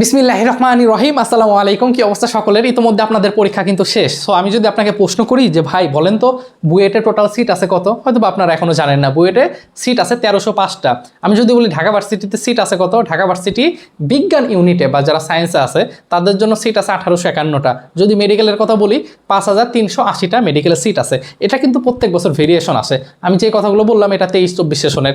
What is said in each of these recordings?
বিসমিল্লাহ রহমান রহিম, আসসালামু আলাইকুম। কি অবস্থা সকলের? ইতিমধ্যে আপনাদের পরীক্ষা কিন্তু শেষ। সো আমি যদি আপনাকে প্রশ্ন করি যে, ভাই, বলেন তো, বুয়েটে টোটাল সিট আছে কত? হয়তো বা আপনারা এখনও জানেন না। বুয়েটে সিট আছে তেরোশো পাঁচটা। আমি যদি বলি, ঢাকা ভার্সিটিতে সিট আছে কত? ঢাকা ভার্সিটি বিজ্ঞান ইউনিটে বা যারা সায়েন্সে আছে, তাদের জন্য সিট আছে আঠারোশো একান্নটা। যদি মেডিকেলের কথা বলি, পাঁচ হাজার তিনশো আশিটা মেডিকেলের সিট আছে। এটা কিন্তু প্রত্যেক বছর ভেরিয়েশন আসে। আমি যে কথাগুলো বললাম, এটা তেইশ চব্বিশ সেশনের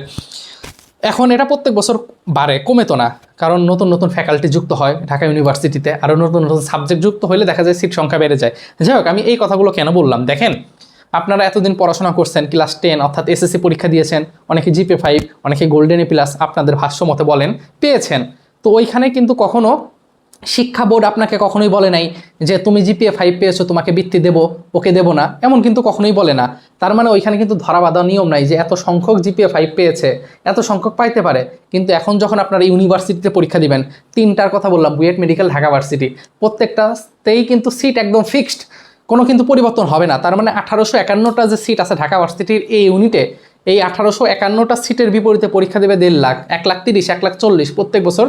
এখন এটা প্রত্যেক বছর বাড়ে কমে তো না। কারণ নতুন নতুন ফ্যাকাল্টি যুক্ত হয় ঢাকা ইউনিভার্সিটিতে আরও নতুন নতুন সাবজেক্ট যুক্ত হলে দেখা যায় সিট সংখ্যা বেড়ে যায়। যাই হোক, আমি এই কথাগুলো কেন বললাম? দেখেন, আপনারা এতদিন পড়াশোনা করছেন ক্লাস টেন অর্থাৎ এসএসসি পরীক্ষা দিয়েছেন, অনেকে জিপে ফাইভ অনেকে গোল্ডেন এ প্লাস আপনাদের ভাষ্য মতে বলেন, পেয়েছেন। তো ওইখানে কিন্তু কখনো শিক্ষা বোর্ড আপনাকে কখনোই বলে নাই যে তুমি জিপিএ ফাইভ পেয়েছ, তোমাকে বৃত্তি দেবো, ওকে দেবো না। এমন কিন্তু কখনোই বলে না। তার মানে ওইখানে কিন্তু ধরা বাঁধা নিয়ম নাই যে এত সংখ্যক জিপিএ ফাইভ পেয়েছে, এত সংখ্যক পাইতে পারে। কিন্তু এখন যখন আপনারা ইউনিভার্সিটিতে পরীক্ষা দিবেন, তিনটার কথা বললাম, বুয়েট মেডিকেল, ঢাকা ভার্সিটি। প্রত্যেকটাতেই কিন্তু সিট একদম ফিক্সড কোনো কিন্তু পরিবর্তন হবে না। তার মানে আঠারোশো একান্নটা যে সিট আছে ঢাকা ভার্সিটির এই ইউনিটে এই আঠারোশো একান্নটা সিটের বিপরীতে পরীক্ষা দেবে দেড় লাখ, এক লাখ তিরিশ, এক লাখ চল্লিশ প্রত্যেক বছর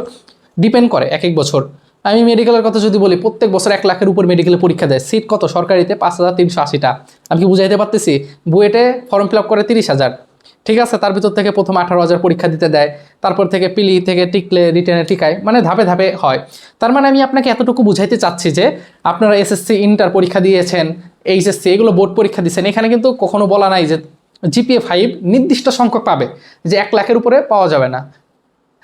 ডিপেন্ড করে এক এক বছর। আমি মেডিকেলের কথা যদি বলি, প্রত্যেক বছর এক লাখের উপর মেডিকেলে পরীক্ষা দেয়। সিট কত? সরকারিতে পাঁচ হাজার তিনশো আশিটা। আমি কি বুঝাইতে পারতেছি? বুয়েটে ফর্ম ফিল আপ করে তিরিশ হাজার। ঠিক আছে, তার ভিতর থেকে প্রথম আঠারো হাজার পরীক্ষা দিতে দেয়। তারপর থেকে পিলি থেকে টিকলে রিটেনে টিকায়। মানে ধাপে ধাপে হয়। তার মানে আমি আপনাকে এতটুকু বুঝাইতে চাচ্ছি যে, আপনারা এসএসসি ইন্টার পরীক্ষা দিয়েছেন এইচএসসি এগুলো বোর্ড পরীক্ষা দিয়েছেন এখানে কিন্তু কখনো বলা নাই যে জিপিএ ফাইভ নির্দিষ্ট সংখ্যক পাবে, যে এক লাখের উপরে পাওয়া যাবে না।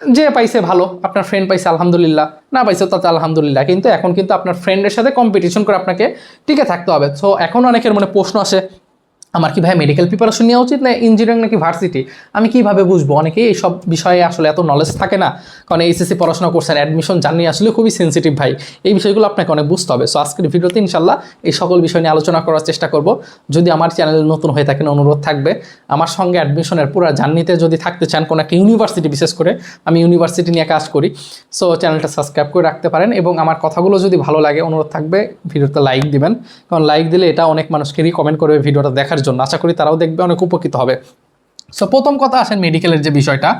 যে পাইছে ভালো, আপনার ফ্রেন্ড পাইছে, আলহামদুলিল্লাহ। না পাইছে তাতে আলহামদুলিল্লাহ। কিন্তু এখন কিন্তু আপনার ফ্রেন্ডের সাথে কম্পিটিশন করে আপনাকে টিকে থাকতে হবে। সো এখন অনেকের মনে প্রশ্ন আসে আমার কি ভাই মেডিকেল প্রিপারেশন নেওয়া উচিত না ইঞ্জিনিয়ারিং নাকি ভার্সিটি আমি কীভাবে বুঝব? অনেকেই এই সব বিষয়ে আসলে এত নলেজ থাকে না। কারণ এইচএসসি পড়াশোনা করছেন অ্যাডমিশন জানি আসলে খুবই সেন্সিটিভ ভাই। এই বিষয়গুলো আপনাকে অনেক বুঝতে হবে। সো আজকের ভিডিওতে ইনশাল্লাহ এই সকল বিষয় নিয়ে আলোচনা করার চেষ্টা করব। যদি আমার চ্যানেল নতুন হয়ে থাকেন, অনুরোধ থাকবে। আমার সঙ্গে অ্যাডমিশনের পুরো জার্নিতে যদি থাকতে চান কোনো একটা ইউনিভার্সিটি বিশেষ করে আমি ইউনিভার্সিটি নিয়ে কাজ করি। সো চ্যানেলটা সাবস্ক্রাইব করে রাখতে পারেন এবং আমার কথাগুলো যদি ভালো লাগে, অনুরোধ থাকবে, ভিডিওতে লাইক দিবেন। কারণ লাইক দিলে এটা অনেক মানুষকে রিকমেন্ড করবে ভিডিওটা দেখার জন্য। আশা করি তারাও দেখবে, অনেক উপকৃত হবে। সো প্রথম কথা আসেন মেডিকেলের যে বিষয়টা।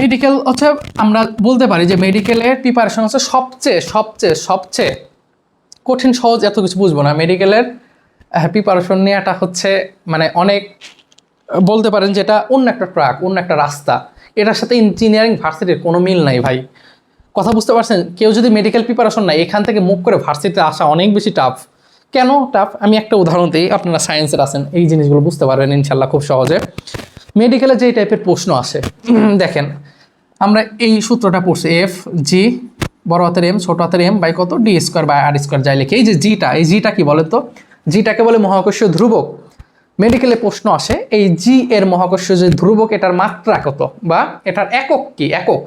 মেডিকেল হচ্ছে, আমরা বলতে পারি যে মেডিকেলের প্রিপারেশন হচ্ছে সবচেয়ে সবচেয়ে সবচেয়ে কঠিন, সহজ এত কিছু বুঝব না। মেডিকেলের প্রিপারেশন নেওয়াটা হচ্ছে মানে অনেক, বলতে পারেন যেটা অন্য একটা ট্রাক, অন্য একটা রাস্তা। এটার সাথে ইঞ্জিনিয়ারিং ভার্সিটির কোনো মিল নাই ভাই। কথা বুঝতে পারছেন? কেউ যদি মেডিকেল প্রিপারেশন নাই এখান থেকে মুভ করে ভার্সিটিতে আসা অনেক বেশি টাফ কেন টাফ আমি একটা উদাহরণ দিই, আপনারা সায়েন্সের আছেন, এই জিনিসগুলো বুঝতে পারবেন ইনশাল্লাহ খুব সহজে। মেডিকেলে যে টাইপের প্রশ্ন আসে, দেখেন, আমরা এই সূত্রটা পড়ছি এফ জি বড় হাতের এম ছোট হাতের এম বাই কত? D square by R square যাই লিখে। এই যে জিটা এই জিটা কি বলে তো? জিটাকে বলে মহাকর্ষীয় ধ্রুবক। মেডিকেলে প্রশ্ন আসে, এই জি এর মহাকর্ষীয় যে ধ্রুবক, এটার মাত্রা কত? বা এটার একক কি? একক।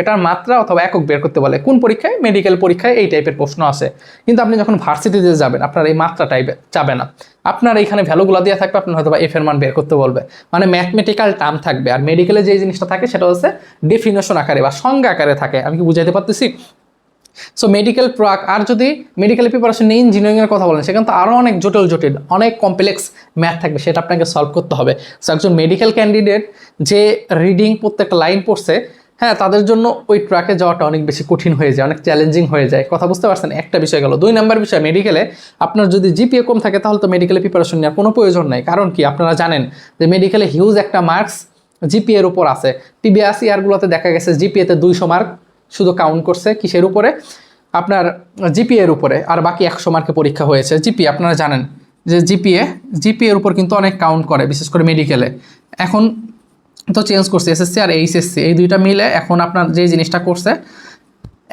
এটার মাত্রা অথবা একক বের করতে বলে। কোন পরীক্ষায়? মেডিকেল পরীক্ষায় এই টাইপের প্রশ্ন আসে কিন্তু আপনি যখন ভার্সিটিতে যাবেন, আপনার এই মাত্রা টাইপে যাবে না। আপনার এইখানে ভ্যালুগুলো দেওয়া থাকবে, আপনার হয়তো বা এফ এর মান বের করতে বলবে। মানে ম্যাথমেটিক্যাল টার্ম থাকবে। আর মেডিকেলে যে জিনিসটা থাকে, সেটা হচ্ছে ডেফিনেশন আকারে বা সংজ্ঞা আকারে থাকে। আমি কি বুঝাইতে পারতেছি? সো মেডিকেল প্রাক আর যদি মেডিকেল প্রিপারেশন নিয়ে ইঞ্জিনিয়ারিংয়ের কথা বলেন, সেখানে তো আরও অনেক জটিল জটিল, অনেক কমপ্লেক্স ম্যাথ থাকবে। সেটা আপনাকে সলভ করতে হবে। সো একজন মেডিকেল ক্যান্ডিডেট যে রিডিং প্রত্যেকটা লাইন পড়ছে হ্যাঁ তাদের জন্য ওই ট্র্যাকে যাওয়াটা অনেক বেশি কঠিন হয়ে যায়, অনেক চ্যালেঞ্জিং হয়ে যায়। কথা বুঝতে পারছেন? একটা বিষয় গেল। দুই নাম্বার বিষয় মেডিকেলে আপনার যদি জিপিএ কম থাকে, তাহলে তো মেডিকেলে প্রিপারেশন নেওয়ার কোনো প্রয়োজন নেই। কারণ কি? আপনারা জানেন যে মেডিকেলে হিউজ একটা মার্কস জিপিএর উপর আছে। পিবিএস ইয়ারগুলোতে দেখা গেছে জিপিএতে দুইশো মার্ক শুধু কাউন্ট করছে কিসের উপরে? আপনার জিপিএর উপরে, আর বাকি একশো মার্কে পরীক্ষা হয়েছে। জিপি আপনারা জানেন যে জিপিএ জিপিএর উপর কিন্তু অনেক কাউন্ট করে, বিশেষ করে মেডিকেলে এখন তো চেঞ্জ করছে এসএসসি আর এইচএসসি এই দুইটা মিলে এখন আপনার যে জিনিসটা করছে,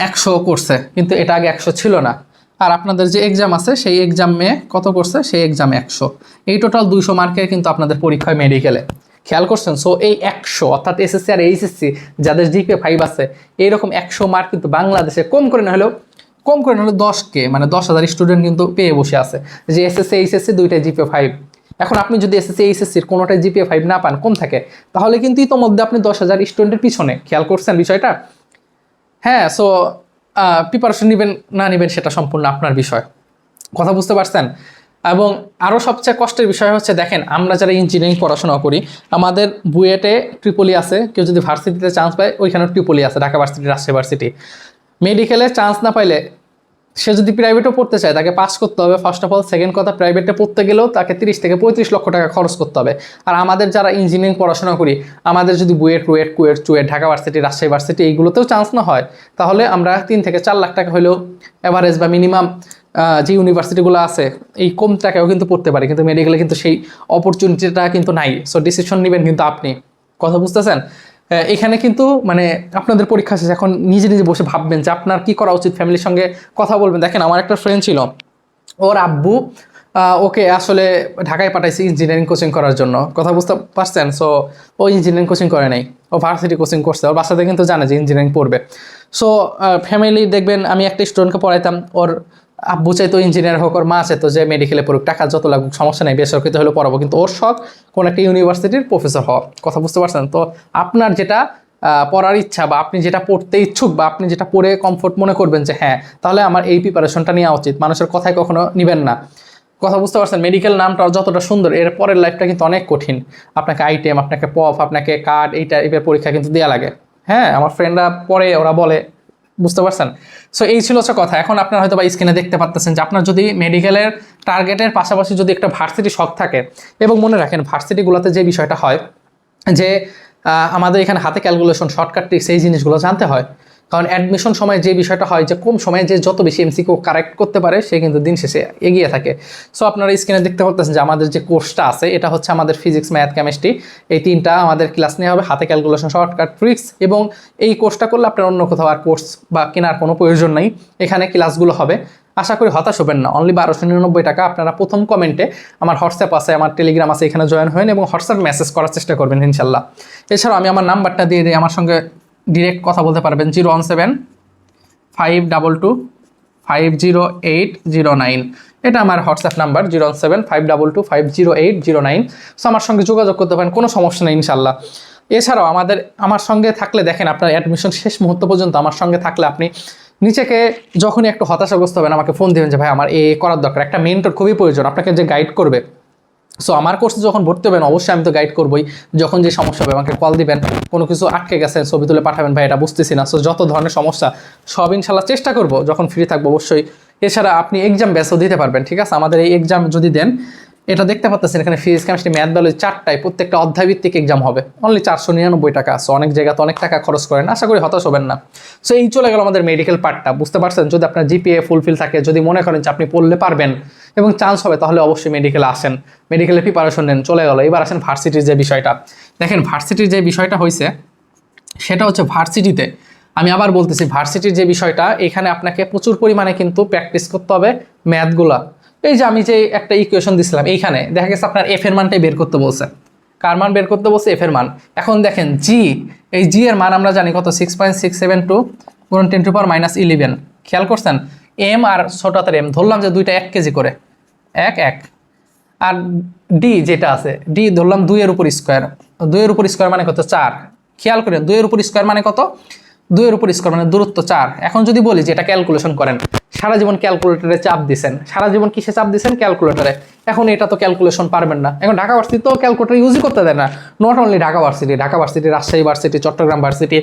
একশো করছে, কিন্তু এটা আগে একশো ছিল না। আর আপনাদের যে এক্সাম আছে, সেই এক্সামে কত করছে? সেই এক্সামে একশো। এই টোটাল দুইশো মার্কের কিন্তু আপনাদের পরীক্ষায় মেডিকেলে খেয়াল করছেন? সো এই একশো, অর্থাৎ এসএসসি আর এইচএসসি যাদের জিপে ফাইভ আছে, এইরকম একশো মার্ক কিন্তু বাংলাদেশে কম করে না হলেও, কম করে না হলেও দশকে মানে দশ হাজার স্টুডেন্ট কিন্তু পেয়ে বসে আছে। যে এসএসসি এইচএসসি দুইটাই জিপে ফাইভ এখন আপনি যদি এসএসসি এইচএসসির কোনোটাই জিপিএ ফাইভ না পান, কম থাকে, তাহলে কিন্তু ইতোমধ্যে আপনি দশ হাজার স্টুডেন্টের পিছনে, খেয়াল করছেন বিষয়টা? হ্যাঁ সো প্রিপারেশন নেবেন না নেবেন সেটা সম্পূর্ণ আপনার বিষয়। কথা বুঝতে পারছেন? এবং আরও সবচেয়ে কষ্টের বিষয় হচ্ছে, দেখেন, আমরা যারা ইঞ্জিনিয়ারিং পড়াশোনা করি, আমাদের বুয়েটে ট্রিপলি আছে, কেউ যদি ভার্সিটিতে চান্স পায়, ওইখানেও ট্রিপলি আছে, ঢাকা ভার্সিটি রাজশাহী ভার্সিটি মেডিকেলে চান্স না পাইলে সে যদি প্রাইভেটও পড়তে চায়, তাকে পাস করতে হবে ফার্স্ট অফ অল সেকেন্ড কথা প্রাইভেটে পড়তে গেলেও তাকে তিরিশ থেকে পঁয়ত্রিশ লক্ষ টাকা খরচ করতে হবে। আর আমাদের যারা ইঞ্জিনিয়ারিং পড়াশোনা করি, আমাদের যদি বুয়েট, রুয়েট, কুয়েট, চুয়েট, ঢাকা ভার্সিটি রাজশাহী ভার্সিটি এইগুলোতেও চান্স না হয়, তাহলে আমরা তিন থেকে চার লাখ টাকা হলেও অ্যাভারেজ বা মিনিমাম যে ইউনিভার্সিটিগুলো আছে, এই কম টাকাও কিন্তু পড়তে পারি। কিন্তু মেডিকেলে কিন্তু সেই অপরচুনিটিটা কিন্তু নাই। সো ডিসিশন নেবেন কিন্তু আপনি। কথা বুঝতেছেন? এখানে কিন্তু মানে আপনাদের পরীক্ষা শেষ, এখন নিজে নিজে বসে ভাববেন যে আপনার কি করা উচিত, ফ্যামিলির সঙ্গে কথা বলবেন। দেখেন, আমার একটা ফ্রেন্ড ছিল, ওর আব্বু ওকে আসলে ঢাকায় পাঠাইছে ইঞ্জিনিয়ারিং কোচিং করার জন্য। কথা বুঝতে পারছেন? সো ও ইঞ্জিনিয়ারিং কোচিং করে নাই, ও ভার্সিটি কোচিং করছে, ওর বাসাতে কিন্তু জানে যে ইঞ্জিনিয়ারিং পড়বে। সো ফ্যামিলি দেখবেন, আমি একটা স্টুডেন্টকে পড়াইতাম, ওর আব্বু চাইতো ইঞ্জিনিয়ার হোক, ওর মা চাইতো যে মেডিকেলে পড়ুক, টাকা যত লাগুক, সমস্যা নেই, বেসরকারিতে হলেও পড়াবো। কিন্তু ওর শখ কোনো একটা ইউনিভার্সিটির প্রফেসর হওয়া। কথা বুঝতে পারছেন? তো আপনার যেটা পড়ার ইচ্ছা বা আপনি যেটা পড়তে ইচ্ছুক বা আপনি যেটা পড়ে কমফোর্ট মনে করবেন যে হ্যাঁ তাহলে আমার এই প্রিপারেশনটা নেওয়া উচিত। মানুষের কথায় কখনো নেবেন না। কথা বুঝতে পারছেন? মেডিকেল নামটা যতটা সুন্দর, এর পরের লাইফটা কিন্তু অনেক কঠিন। আপনাকে আইটেম আপনাকে পফ আপনাকে কার্ড এই টাইপের পরীক্ষা কিন্তু দেওয়া লাগে। হ্যাঁ আমার ফ্রেন্ডরা পরে ওরা বলে বুঝতে পারছেন? সো এই ছিল হচ্ছে কথা। এখন আপনার হয়তো বা স্ক্রিনে দেখতে পাচ্ছেন যে আপনার যদি মেডিকেলের টার্গেটের পাশাপাশি যদি একটা ভার্সিটি শখ থাকে, এবং মনে রাখেন ভার্সিটিগুলোতে যে বিষয়টা হয়, যে আমাদের এখানে হাতে ক্যালকুলেশন শর্টকাট ট্রিক্স এই জিনিসগুলো জানতে হয় কারণ অ্যাডমিশন সময় যে বিষয়টা হয়, যে কম সময়ে যে যত বেশি এমসিকিউ কারেক্ট করতে পারে, সে কিন্তু দিন শেষে এগিয়ে থাকে। সো আপনারা স্ক্রিনে দেখতে পাচ্ছেন যে আমাদের যে কোর্সটা আছে, এটা হচ্ছে আমাদের ফিজিক্স ম্যাথ কেমিস্ট্রি এই তিনটা আমাদের ক্লাস নেওয়া হবে, হাতে ক্যালকুলেশন শর্টকাট ট্রিক্স এবং এই কোর্সটা করলে আপনার অন্য কোথাও আর কোর্স বা কেনার কোনো প্রয়োজন নেই। এখানে ক্লাসগুলো হবে। আশা করি হতাশ হবেন না। অনলি বারোশো নিরানব্বই টাকা আপনারা প্রথম কমেন্টে আমার হোয়াটসঅ্যাপ আছে, আমার টেলিগ্রাম আছে, এখানে জয়েন হবেন এবং হোয়াটসঅ্যাপ মেসেজ করার চেষ্টা করবেন ইনশাল্লাহ। এছাড়াও আমি আমার নাম্বারটা দিয়ে দিই, আমার সঙ্গে ডিরেক্ট কথা বলতে পারবেন, zero one seven five double two five zero eight zero nine. এটা আমার WhatsApp number, zero seven five double two five zero eight zero nine. So আমার সঙ্গে যোগাযোগ করতে পারেন, কোনো সমস্যা নেই ইনশাল্লাহ এছাড়াও আমাদের, আমার সঙ্গে থাকলে দেখেন আপনার অ্যাডমিশন শেষ মুহূর্ত পর্যন্ত আমার সঙ্গে থাকলে আপনি নিচেকে যখনই একটু হতাশাগ্রস্ত হবেন, আমাকে ফোন দিবেন যে, ভাই, আমার এ করার দরকার। একটা মেন্টর খুবই প্রয়োজন, আপনাকে যে গাইড করবে সো আমার কোর্সে যখন ভর্তি হবেন, অবশ্যই আমি তো গাইড করবই। যখন যে সমস্যা হবে, আমাকে কল দিবেন। কোনো কিছু আটকে গেছে, ছবি তুলে পাঠাবেন, ভাই, এটা বুঝতেছি না। সো যত ধরনের সমস্যা, সব ইনশাল্লাহ চেষ্টা করব। যখন ফ্রি থাকব, অবশ্যই। এছাড়া আপনি এক্সাম ব্যস্ত দিতে পারবেন, ঠিক আছে? আমাদের এই এক্সাম যদি দেন এটা দেখতে পাচ্ছেন এখানে ফিজিক্স কেমিস্ট্রি ম্যাথ বায়োলজি চারটায় প্রত্যেকটা অধ্যায় ভিত্তিক এক্সাম হবে। অনলি চারশো নিরানব্বই টাকা সো অনেক জায়গাতে অনেক টাকা খরচ করেন, আশা করি হতাশ হবেন না। সো এই চলে গেল আমাদের মেডিকেল পার্টটা বুঝতে পারছেন? যদি আপনার জিপিএ ফুলফিল থাকে, যদি মনে করেন যে আপনি পড়লে পারবেন এবং চান্স হবে, তাহলে অবশ্যই মেডিকেলে আসেন। মেডিকেলে প্রিপারেশন নেন, চলে গেল। এবার আসেন ভার্সিটির যে বিষয়টা। দেখেন ভার্সিটির যে বিষয়টা হয়েছে সেটা হচ্ছে ভার্সিটিতে আমি আবার বলতেছি ভার্সিটির যে বিষয়টা, এখানে আপনাকে প্রচুর পরিমাণে কিন্তু প্র্যাকটিস করতে হবে ম্যাথগুলা এই যে আমি যে একটা ইকুয়েশন দিছিলাম, এইখানে দেখা গেছে আপনার এফ এর মানটাই বের করতে বলছে। কার মান বের করতে বলছে? এফ এর মান। এখন দেখেন জি এই জি এর মান আমরা জানি কত? Six point six seven two গুণ ten to power minus eleven খেয়াল করছেন? এম আর ছোট হাতের এম ধরলাম যে দুইটা এক কেজি করে। এক এক। আর ডি যেটা আছে ডি ধরলাম দুইয়ের উপর স্কোয়ার দুইয়ের উপর স্কোয়ার মানে কত? চার। খেয়াল করেন, দুইয়ের উপর স্কোয়ার মানে কত? দুইয়ের উপর স্কোয়ার মানে দূরত্ব চার। এখন যদি বলি যে এটা ক্যালকুলেশন করেন, সারা জীবন ক্যালকুলেটরে চাপ দিছেন, সারা জীবন কিসে চাপ দিছেন? ক্যালকুলেটরে এখন এটা তো ক্যালকুলেশন পারবেন না। এখন ঢাকা ভার্সিটি তো ক্যালকুলেটর ইউজই করতে দেয় না। Not only Dhaka varsity Dhaka varsity Rajshahi varsity Chittagong varsity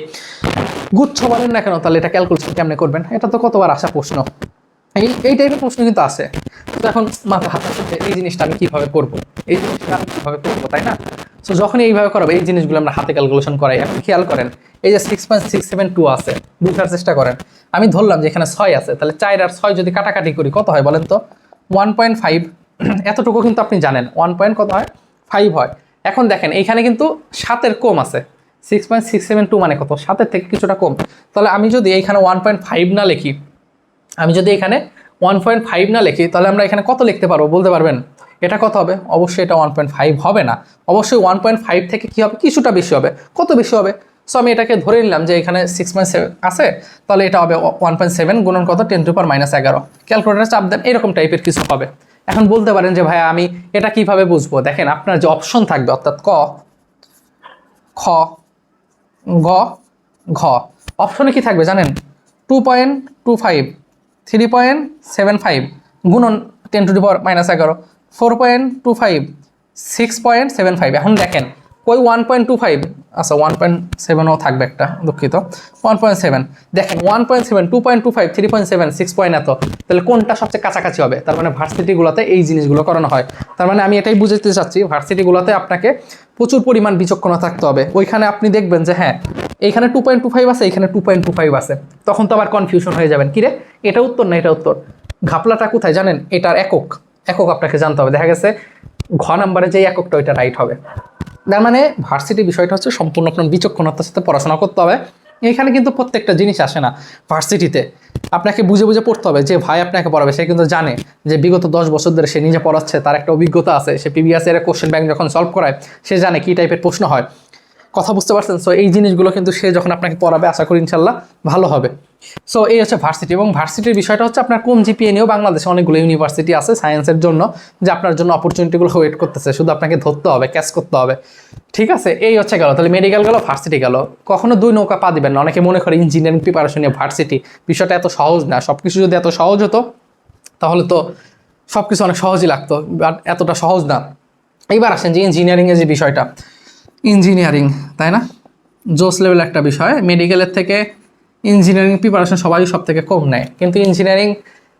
গুচ্ছ বলেন না কেন, তাহলে এটা ক্যালকুলেশন কেমনে করবেন? এটা তো কতবার আসা প্রশ্ন। এই এই টাইপের প্রশ্ন কিন্তু আছে। তো এখন মাথা হাত এই জিনিসটা আমি কীভাবে করব? এই জিনিসটা আমি কীভাবে করব, তাই না? সো যখন এইভাবে করাবো, এই জিনিসগুলো আমরা হাতে ক্যালকুলেশন করাই। এখন খেয়াল করেন, এই যে six point six seven two আছে, বুঝার চেষ্টা করেন। আমি ধরলাম যে এখানে ছয় আছে, তাহলে চার আর ছয় যদি কাটাকাটি করি, কত হয় বলেন তো? ওয়ান পয়েন্ট ফাইভ এতটুকু কিন্তু আপনি জানেন। ওয়ান পয়েন্ট কত হয়? ফাইভ হয়। এখন দেখেন, এইখানে কিন্তু সাতের কম আছে। Six point six seven two মানে কত? সাতের থেকে কিছুটা কম। তাহলে আমি যদি এইখানে ওয়ান পয়েন্ট ফাইভ না লিখি, আমি যদি এখানে ওয়ান পয়েন্ট ফাইভ না লিখি, তাহলে আমরা এখানে কত লিখতে পারব? বলতে পারবেন? এটা কত হবে? অবশ্যই এটা ওয়ান পয়েন্ট ফাইভ হবে না। অবশ্যই ওয়ান পয়েন্ট ফাইভ থেকে কী হবে? কিছুটা বেশি হবে। কত বেশি হবে? সো আমি এটাকে ধরে নিলাম যে এখানে সিক্স পয়েন্ট সেভেন আছে, তাহলে এটা হবে ওয়ান পয়েন্ট সেভেন গুণন কত? টেন টু পার মাইনাস এগারো। ক্যালকুলেটার চাপ দেন, এরকম টাইপের কিছু হবে। এখন বলতে পারেন যে ভাই আমি এটা কীভাবে বুঝব? দেখেন, আপনার যে অপশন থাকবে, অর্থাৎ ক, খ, গ, ঘ অপশনে কি থাকবে জানেন? Two point two five three point seven five গুণন ten to the power minus এগারো। Four point two five, six point seven five. এখন দেখেন ওই ওয়ান পয়েন্ট টু ফাইভ? আচ্ছা ওয়ান পয়েন্ট সেভেনও থাকবে একটা, দুঃখিত। One point seven. দেখেন, one point seven, two point two five, three point seven, six point এত। তাহলে কোনটা সবচেয়ে কাছাকাছি হবে? তার মানে ভার্সিটিগুলোতে এই জিনিসগুলো করানো হয়। তার মানে আমি এটাই বুঝতে চাচ্ছি, ভার্সিটিগুলোতে আপনাকে প্রচুর পরিমাণ বিচক্ষণতা থাকতে হবে। ওইখানে আপনি দেখবেন যে হ্যাঁ এইখানে টু পয়েন্ট টু ফাইভ আছে এখানে টু পয়েন্ট টু ফাইভ আছে। তখন তো আবার কনফিউশন হয়ে যাবেন। কিরে? এটা উত্তর না এটা উত্তর? ঘাপলাটা কোথায় জানেন? এটার একক। একক আপনাকে জানতে হবে। দেখা গেছে ঘ নাম্বারে যে এককটা, ওইটা রাইট হবে। তার মানে ভার্সিটি বিষয়টা হচ্ছে সম্পূর্ণ আপনার বিচক্ষণতার সাথে পড়াশোনা করতে হবে। এখানে কিন্তু প্রত্যেকটা জিনিস আসে না ভার্সিটিতে আপনাকে বুঝে বুঝে পড়তে হবে যে ভাই আপনাকে পড়াবে, সে কিন্তু জানে যে বিগত দশ বছর ধরে সে নিজে পড়াচ্ছে, তার একটা অভিজ্ঞতা আছে, সে পিবিএস এর কোশ্চেন ব্যাংক যখন সলভ করায়, সে জানে কী টাইপের প্রশ্ন হয়। কথা বুঝতে পারছেন? সো এই জিনিসগুলো কিন্তু সে যখন আপনাকে পড়াবে, আশা করি ইনশাল্লাহ ভালো হবে। সো এই হচ্ছে ভার্সিটি এবং ভার্সিটির বিষয়টা হচ্ছে আপনার কম জিপিএ নিয়েও বাংলাদেশে অনেকগুলো ইউনিভার্সিটি আছে সায়েন্সের জন্য, যে আপনার জন্য অপরচুনিটিগুলো ওয়েট করতেছে, শুধু আপনাকে ধরতে হবে ক্যাচ করতে হবে। ঠিক আছে? এই হচ্ছে গেল। তাহলে মেডিকেল গেল ভার্সিটি গেল। কখনো দুই নৌকা পা দিবেন না। অনেকে মনে করে ইঞ্জিনিয়ারিং প্রিপারেশন নিয়ে ভার্সিটি বিষয়টা এত সহজ না। সব কিছু যদি এত সহজ হতো, তাহলে তো সব কিছু অনেক সহজই লাগতো বাট এতটা সহজ না। এইবার আসেন যে ইঞ্জিনিয়ারিংয়ের যে বিষয়টা। ইঞ্জিনিয়ারিং তাই না? জোস লেভেল একটা বিষয়। মেডিকেলের থেকে ইঞ্জিনিয়ারিং প্রিপারেশন সবাই সব থেকে কম নেয়। কিন্তু ইঞ্জিনিয়ারিং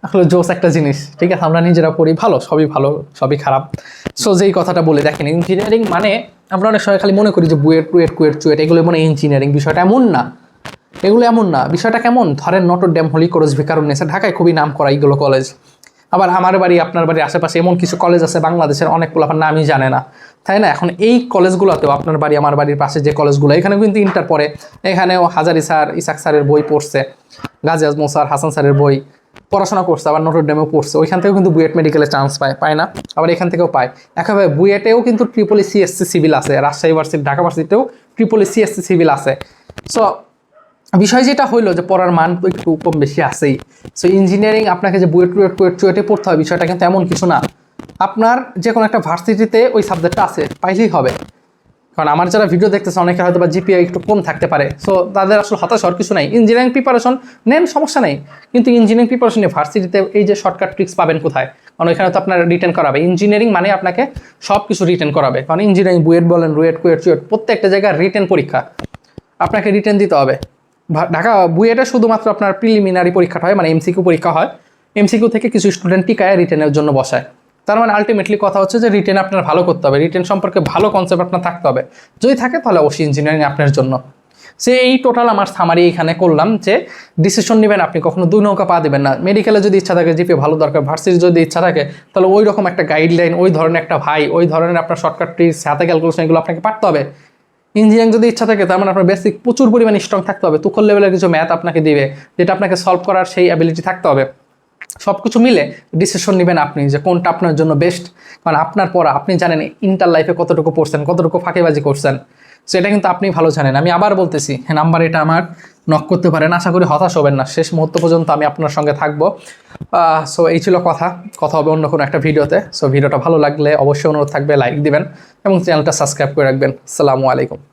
আসলে জোস একটা জিনিস, ঠিক আছে? আমরা নিজেরা পড়ি ভালো, সবই ভালো, সবই খারাপ। সো যেই কথাটা বলে, দেখেন ইঞ্জিনিয়ারিং মানে আমরা অনেক সময় খালি মনে করি যে বুয়েট, টুয়েট, কুয়েট, চুয়েট, এগুলো মানে ইঞ্জিনিয়ারিং বিষয়টা এমন না। এগুলো এমন না, বিষয়টা কেমন? ধরেন Notre Dame, Holy college Viqarunnisa ঢাকায় খুবই নাম করা এইগুলো কলেজ আবার আমার বাড়ি, আপনার বাড়ির আশেপাশে এমন কিছু কলেজ আছে, বাংলাদেশের অনেক পোলাপার নামই জানে না। তাই না? এখন এই কলেজগুলোতেও আপনার বাড়ি, আমার বাড়ির পাশে যে কলেজগুলো এখানে কিন্তু ইন্টার পড়ে। এখানেও হাজারি স্যার, ইসাক স্যারের বই পড়ছে, গাজী আজমো স্যার, হাসান স্যারের বই, পড়াশোনা করছে, আবার নটর ডেমেও পড়ছে। ওইখান থেকেও কিন্তু বুয়েট মেডিকেলে চান্স পায় পায় না? আবার এখান থেকেও পায়। একেবারে বুয়েটেও কিন্তু ট্রিপলি সিএসসি সিভিল আছে। রাজশাহী ভার্সিটি ঢাকা ভার্সিটিতেও ট্রিপলি সিএসসি সিভিল আছে। সো বিষয় যেটা হইল যে পড়ার মান তো একটু কম বেশি আছেই। সো ইঞ্জিনিয়ারিং আপনাকে যে বুয়েট টুয়েট কুয়েট চুয়েটে পড়তে হয়, বিষয়টা কিন্তু এমন কিছু না। আপনার যে কোনো একটা ভার্সিটিতে ওই সাবজেক্টটা আছে, পাইলেই হবে। কারণ আমার যারা ভিডিও দেখতেছে, অনেকে হয়তো বা জিপিআই একটু কম থাকতে পারে। সো তাদের আসলে হতাশ হওয়ার কিছু নাই। ইঞ্জিনিয়ারিং প্রিপারেশন নেন, সমস্যা নেই। কিন্তু ইঞ্জিনিয়ারিং প্রিপারেশনে ভার্সিটিতে এই যে শর্টকাট ট্রিক্স পাবেন কোথায়? কারণ এখানে তো আপনার রিটার্ন করাবে। ইঞ্জিনিয়ারিং মানে আপনাকে সব কিছু রিটার্ন করাবে। কারণ ইঞ্জিনিয়ারিং বুয়েট বলেন, রুয়েট, কুয়েট, চুয়েট, প্রত্যেকটা জায়গায় রিটার্ন পরীক্ষা। আপনাকে রিটার্ন দিতে হবে। ঢাকা, বুয়েটে শুধুমাত্র আপনার প্রিলিমিনারি পরীক্ষাটা হয় মানে এমসিকিউ পরীক্ষা হয়। এমসিকিউ থেকে কিছু স্টুডেন্ট টিকায় রিটার্নের জন্য বসায়। তার মানে আলটিমেটলি কথা হচ্ছে যে রিটেন আপনার ভালো করতে হবে। রিটেন সম্পর্কে ভালো কনসেপ্ট আপনার থাকতে হবে। যদি থাকে তাহলে অবশ্যই ইঞ্জিনিয়ারিং আপনার জন্য। সে এই টোটাল আমার সামারি এখানে করলাম যে ডিসিশন নেবেন আপনি, কখনো দুই নৌকা পা দেবেন না। মেডিকেলে যদি ইচ্ছা থাকে জিপি ভালো দরকার। ভার্সিটি যদি ইচ্ছা থাকে, তাহলে ওই রকম একটা গাইডলাইন ওই ধরনের একটা ভাই, ওই ধরনের আপনার শর্টকাট ট্রিক্স হাতে ক্যালকুলেশন এগুলো আপনাকে পারতে হবে। ইঞ্জিনিয়ারিং যদি ইচ্ছা থাকে, তার মানে আপনার বেসিক প্রচুর পরিমাণে স্ট্রং থাকতে হবে। তুখল লেভেলের কিছু ম্যাথ আপনাকে দিবে, যেটা আপনাকে সলভ করার সেই অ্যাবিলিটি থাকতে হবে। সব কিছু মিলে ডিসিশন নেবেন আপনি যে কোনটা আপনার জন্য বেস্ট কারণ আপনার পড়া, আপনি জানেন ইন্টার লাইফে কতটুকু পড়ছেন, কতটুকু ফাঁকিবাজি করছেন। সো এটা কিন্তু আপনি ভালো জানেন। আমি আবার বলতেছি হ্যাঁ নাম্বার এটা আমার নক করতে পারেন। আশা করি হতাশ হবেন না। শেষ মুহূর্ত পর্যন্ত আমি আপনার সঙ্গে থাকব। সো এই ছিল কথা। কথা হবে অন্য কোনো একটা ভিডিওতে। সো ভিডিওটা ভালো লাগলে অবশ্যই অনুরোধ থাকবে লাইক দিবেন এবং চ্যানেলটা সাবস্ক্রাইব করে রাখবেন। আসসালামু আলাইকুম।